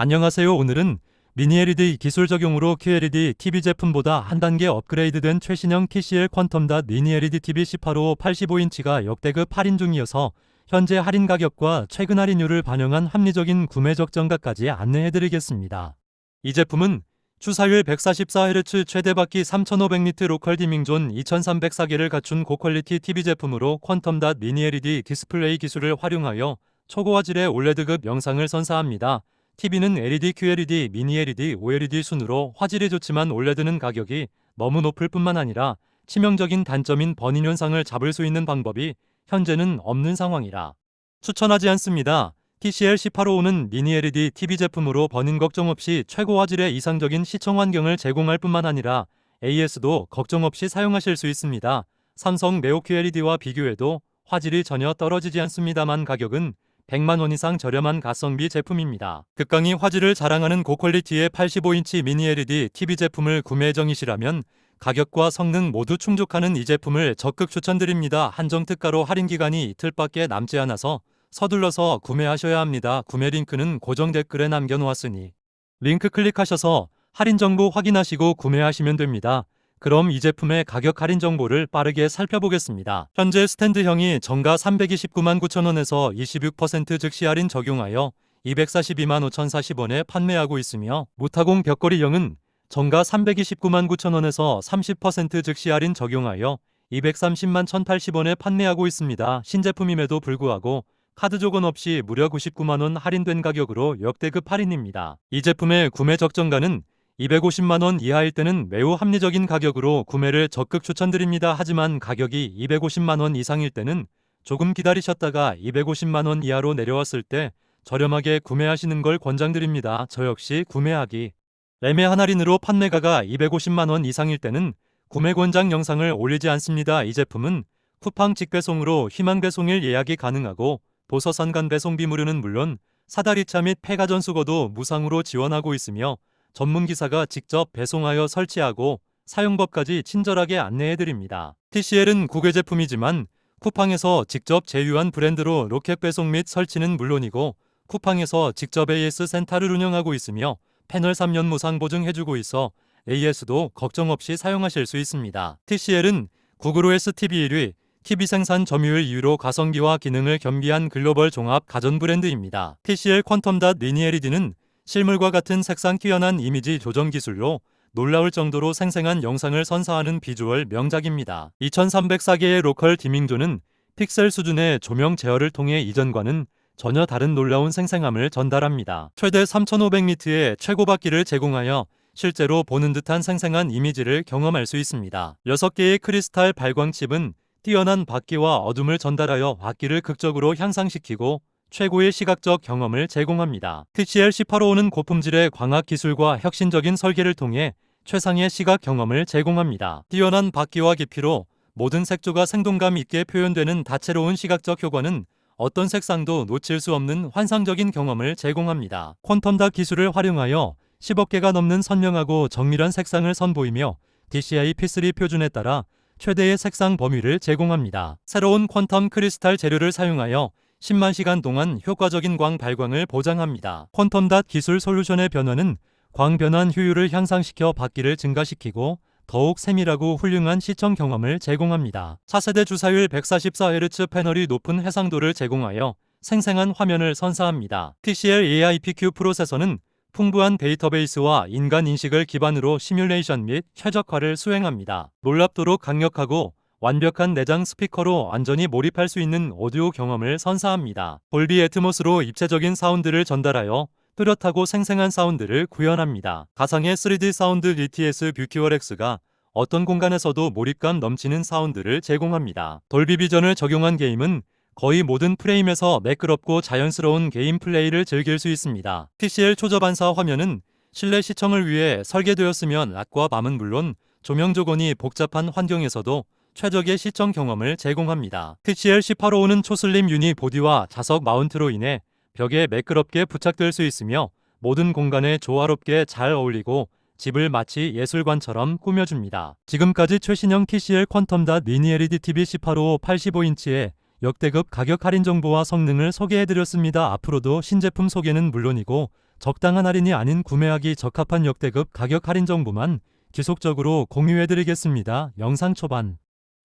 안녕하세요. 오늘은 미니 LED 기술 적용으로 QLED TV 제품보다 한 단계 업그레이드된 최신형 TCL 퀀텀 닷 미니 LED TV 18호 85인치가 역대급 할인 중이어서 현재 할인 가격과 최근 할인율을 반영한 합리적인 구매 적정가까지 안내해드리겠습니다. 이 제품은 추사율 144Hz 최대 받기 3500니트 로컬 디밍존 2304개를 갖춘 고퀄리티 TV 제품으로 퀀텀 닷 미니 LED 디스플레이 기술을 활용하여 초고화질의 올레드급 영상을 선사합니다. TV는 LED, QLED, 미니 LED, OLED 순으로 화질이 좋지만 올레드는 가격이 너무 높을 뿐만 아니라 치명적인 단점인 버닝 현상을 잡을 수 있는 방법이 현재는 없는 상황이라 추천하지 않습니다. TCL 1855는 미니 LED TV 제품으로 버닝 걱정 없이 최고 화질의 이상적인 시청 환경을 제공할 뿐만 아니라 AS도 걱정 없이 사용하실 수 있습니다. 삼성 네오 QLED와 비교해도 화질이 전혀 떨어지지 않습니다만 가격은 100만 원 이상 저렴한 가성비 제품입니다. 극강히 화질을 자랑하는 고퀄리티의 85인치 미니 LED TV 제품을 구매 정이시라면 가격과 성능 모두 충족하는 이 제품을 적극 추천드립니다. 한정 특가로 할인 기간이 이틀밖에 남지 않아서 서둘러서 구매하셔야 합니다. 구매 링크는 고정 댓글에 남겨놓았으니 링크 클릭하셔서 할인 정보 확인하시고 구매하시면 됩니다. 그럼 이 제품의 가격 할인 정보를 빠르게 살펴보겠습니다. 현재 스탠드형이 정가 329만 9천원에서 26% 즉시 할인 적용하여 242만 5,040원에 판매하고 있으며 무타공 벽걸이형은 정가 329만 9천원에서 30% 즉시 할인 적용하여 230만 1,080원에 판매하고 있습니다. 신제품임에도 불구하고 카드 조건 없이 무려 99만원 할인된 가격으로 역대급 할인입니다. 이 제품의 구매 적정가는 250만 원 이하일 때는 매우 합리적인 가격으로 구매를 적극 추천드립니다. 하지만 가격이 250만 원 이상일 때는 조금 기다리셨다가 250만 원 이하로 내려왔을 때 저렴하게 구매하시는 걸 권장드립니다. 저 역시 구매하기. 애매한 할인으로 판매가가 250만 원 이상일 때는 구매 권장 영상을 올리지 않습니다. 이 제품은 쿠팡 직배송으로 희망 배송일 예약이 가능하고 도서산간 배송비 무료는 물론 사다리차 및 폐가전 수거도 무상으로 지원하고 있으며 전문 기사가 직접 배송하여 설치하고 사용법까지 친절하게 안내해드립니다. TCL은 국외 제품이지만 쿠팡에서 직접 제휴한 브랜드로 로켓 배송 및 설치는 물론이고 쿠팡에서 직접 AS 센터를 운영하고 있으며 패널 3년 무상 보증해주고 있어 AS도 걱정 없이 사용하실 수 있습니다. TCL은 구글 OS TV 1위, TV 생산 점유율 2위로 가성비와 기능을 겸비한 글로벌 종합 가전 브랜드입니다. TCL 퀀텀닷 미니 LED는 실물과 같은 색상 뛰어난 이미지 조정 기술로 놀라울 정도로 생생한 영상을 선사하는 비주얼 명작입니다. 2304개의 로컬 디밍존은 픽셀 수준의 조명 제어를 통해 이전과는 전혀 다른 놀라운 생생함을 전달합니다. 최대 3500니트의 최고 받기를 제공하여 실제로 보는 듯한 생생한 이미지를 경험할 수 있습니다. 6개의 크리스탈 발광칩은 뛰어난 받기와 어둠을 전달하여 받기를 극적으로 향상시키고 최고의 시각적 경험을 제공합니다. TCL C855는 고품질의 광학 기술과 혁신적인 설계를 통해 최상의 시각 경험을 제공합니다. 뛰어난 받기와 깊이로 모든 색조가 생동감 있게 표현되는 다채로운 시각적 효과는 어떤 색상도 놓칠 수 없는 환상적인 경험을 제공합니다. 퀀텀닷 기술을 활용하여 10억 개가 넘는 선명하고 정밀한 색상을 선보이며 DCI P3 표준에 따라 최대의 색상 범위를 제공합니다. 새로운 퀀텀 크리스탈 재료를 사용하여 10만 시간 동안 효과적인 광 발광을 보장합니다. 퀀텀닷 기술 솔루션의 변화는 광 변환 효율을 향상시켜 받기를 증가시키고 더욱 세밀하고 훌륭한 시청 경험을 제공합니다. 차세대 주사율 144Hz 패널이 높은 해상도를 제공하여 생생한 화면을 선사합니다. TCL AIPQ 프로세서는 풍부한 데이터베이스와 인간 인식을 기반으로 시뮬레이션 및 최적화를 수행합니다. 놀랍도록 강력하고 완벽한 내장 스피커로 완전히 몰입할 수 있는 오디오 경험을 선사합니다. 볼비 애트모스로 입체적인 사운드를 전달하여 뚜렷하고 생생한 사운드를 구현합니다. 가상의 3D 사운드 DTS 뷰티월 X가 어떤 공간에서도 몰입감 넘치는 사운드를 제공합니다. 돌비 비전을 적용한 게임은 거의 모든 프레임에서 매끄럽고 자연스러운 게임 플레이를 즐길 수 있습니다. TCL 초저반사 화면은 실내 시청을 위해 설계되었으며 낮과 밤은 물론 조명 조건이 복잡한 환경에서도 최적의 시청 경험을 제공합니다. TCL C855는 초슬림 유니 보디와 자석 마운트로 인해 벽에 매끄럽게 부착될 수 있으며 모든 공간에 조화롭게 잘 어울리고 집을 마치 예술관처럼 꾸며줍니다. 지금까지 최신형 TCL 퀀텀닷 미니 LED TV C855 85인치의 역대급 가격 할인 정보와 성능을 소개해드렸습니다. 앞으로도 신제품 소개는 물론이고 적당한 할인이 아닌 구매하기 적합한 역대급 가격 할인 정보만 지속적으로 공유해드리겠습니다. 영상 초반